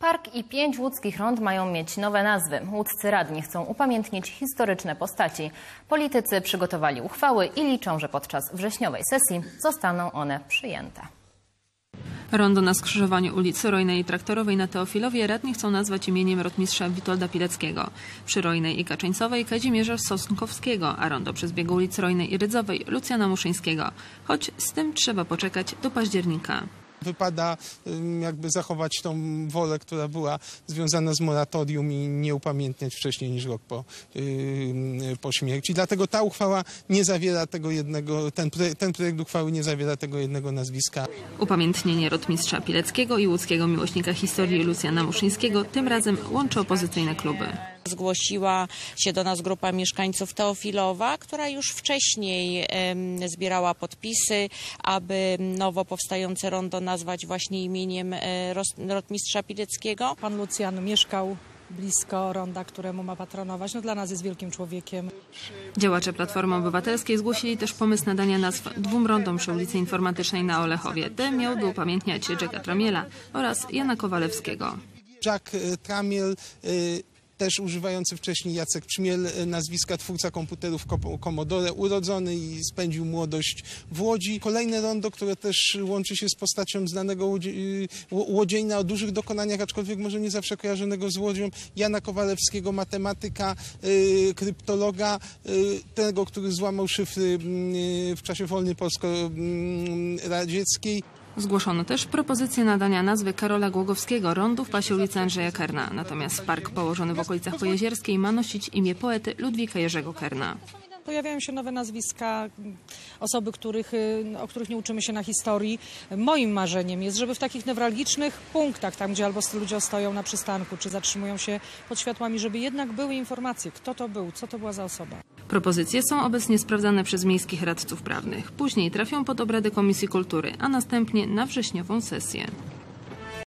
Park i pięć łódzkich rond mają mieć nowe nazwy. Łódzcy radni chcą upamiętnić historyczne postaci. Politycy przygotowali uchwały i liczą, że podczas wrześniowej sesji zostaną one przyjęte. Rondo na skrzyżowaniu ulicy Rojnej i Traktorowej na Teofilowie radni chcą nazwać imieniem rotmistrza Witolda Pileckiego. Przy Rojnej i Kaczyńcowej Kazimierza Sosnkowskiego, a rondo przez biegu ulicy Rojnej i Rydzowej Lucjana Muszyńskiego. Choć z tym trzeba poczekać do października. Wypada jakby zachować tą wolę, która była związana z moratorium i nie upamiętniać wcześniej niż rok po, po śmierci. Dlatego ta uchwała nie zawiera tego jednego, ten, ten projekt uchwały nie zawiera tego jednego nazwiska. Upamiętnienie rotmistrza Pileckiego i łódzkiego miłośnika historii Lucjana Muszyńskiego tym razem łączy opozycyjne kluby. Zgłosiła się do nas grupa mieszkańców Teofilowa, która już wcześniej zbierała podpisy, aby nowo powstające rondo nazwać właśnie imieniem e, rotmistrza Pileckiego. Pan Lucjan mieszkał blisko ronda, któremu ma patronować. No, dla nas jest wielkim człowiekiem. Działacze Platformy Obywatelskiej zgłosili też pomysł nadania nazw dwóm rondom przy ulicy Informatycznej na Olechowie. Te miałby upamiętniać Jacka Tramiela oraz Jana Kowalewskiego. Jack Tramiel, y, też używający wcześniej Jacek Czmiel, y, nazwiska twórca komputerów Ko- Commodore, urodzony i spędził młodość w Łodzi. Kolejne rondo, które też łączy się z postacią znanego łodzie, ło- łodziejna o dużych dokonaniach, aczkolwiek może nie zawsze kojarzonego z Łodzią, Jana Kowalewskiego, matematyka, y, kryptologa, tego, który złamał szyfry mm, w czasie wojny polsko-radzieckiej. Zgłoszono też propozycję nadania nazwy Karola Głogowskiego rondu w pasie ulicy Andrzeja Kerna. Natomiast park położony w okolicach Pojezierskiej ma nosić imię poety Ludwika Jerzego Kerna. Pojawiają się nowe nazwiska, osoby, których, o których nie uczymy się na historii. Moim marzeniem jest, żeby w takich newralgicznych punktach, tam gdzie albo ludzie stoją na przystanku, czy zatrzymują się pod światłami, żeby jednak były informacje, kto to był, co to była za osoba. Propozycje są obecnie sprawdzane przez miejskich radców prawnych. Później trafią pod obrady Komisji Kultury, a następnie na wrześniową sesję.